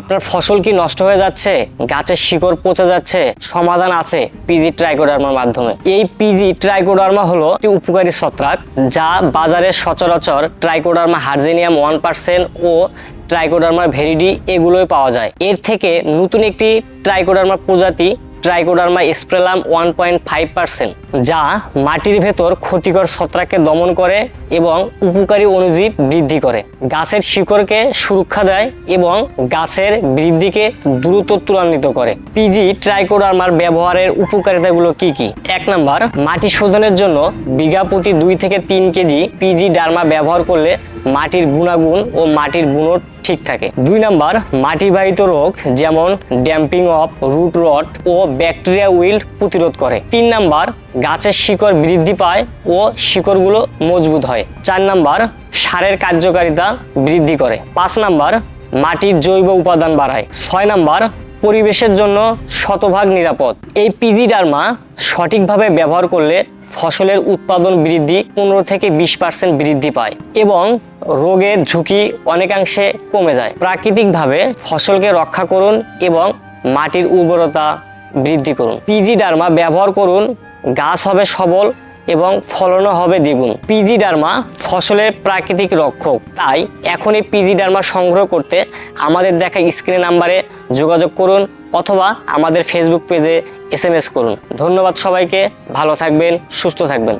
আপনার ফসল কি নষ্ট হয়ে যাচ্ছে? গাছের শিকড় পচে যাচ্ছে? সমাধান আছে পিজি ট্রাইকোডার্মার মাধ্যমে। এই পিজি ট্রাইকোডার্মা হলো একটি উপকারী ছত্রাক যা বাজারে সচরাচর ট্রাইকোডার্মা হার্জেনিয়াম ওয়ান পার্সেন্ট ও ট্রাইকোডার্মা ভেরিডি এগুলোই পাওয়া যায়। এর থেকে নতুন একটি ট্রাইকোডার্মা প্রজাতি trichoderma স্প্রেলাম one point five percent যা মাটির ভেতর ক্ষতিকর ছত্রাককে দমন করে এবং উপকারী অণুজীব বৃদ্ধি করে। গাছের শিকড়কে সুরক্ষা দেয় এবং গাছের বৃদ্ধিকে দ্রুত ত্বরান্বিত করে। পিজি ট্রাইকোডার্মার ব্যবহারের উপকারিতাগুলো কি কি? এক নাম্বার, মাটি শোধনের জন্য বিঘা প্রতি দুই থেকে তিন কেজি পিজি ডার্মা ব্যবহার করলে মাটির গুণাগুণ ও মাটির গুণর ঠিক থাকে। দুই নাম্বার, মাটিবাহিত রোগ যেমন ড্যাম্পিং অফ রুট রট ও ব্যাকটেরিয়া উইল্ড প্রতিরোধ করে। তিন নাম্বার গাছের শিকড় বৃদ্ধি পায় ও শিকড়গুলো মজবুত হয়। চার নাম্বার, সারের কার্যকারিতা বৃদ্ধি করে। পাঁচ নাম্বার, মাটির জৈব উপাদান বাড়ায়। ছয় নাম্বার, পরিবেশের জন্য শতভাগ নিরাপদ। এই পিজি ডার্মা সঠিকভাবে ব্যবহার করলে ফসলের উৎপাদন বৃদ্ধি পনেরো থেকে বিশ পার্সেন্ট বৃদ্ধি পায় এবং রোগের ঝুঁকি অনেকাংশে কমে যায়। প্রাকৃতিকভাবে ফসলকে রক্ষা করুন এবং মাটির উর্বরতা বৃদ্ধি করুন। পিজি ডার্মা ব্যবহার করুন গাছ হবে সবল এবং ফলনও হবে দ্বিগুণ। পিজি ডার্মা ফসলের প্রাকৃতিক রক্ষক। তাই এখনই পিজি ডার্মা সংগ্রহ করতে আমাদের দেখা স্ক্রিন নাম্বারে যোগাযোগ করুন অথবা আমাদের ফেসবুক পেজে এস করুন। ধন্যবাদ সবাইকে, ভালো থাকবেন, সুস্থ থাকবেন।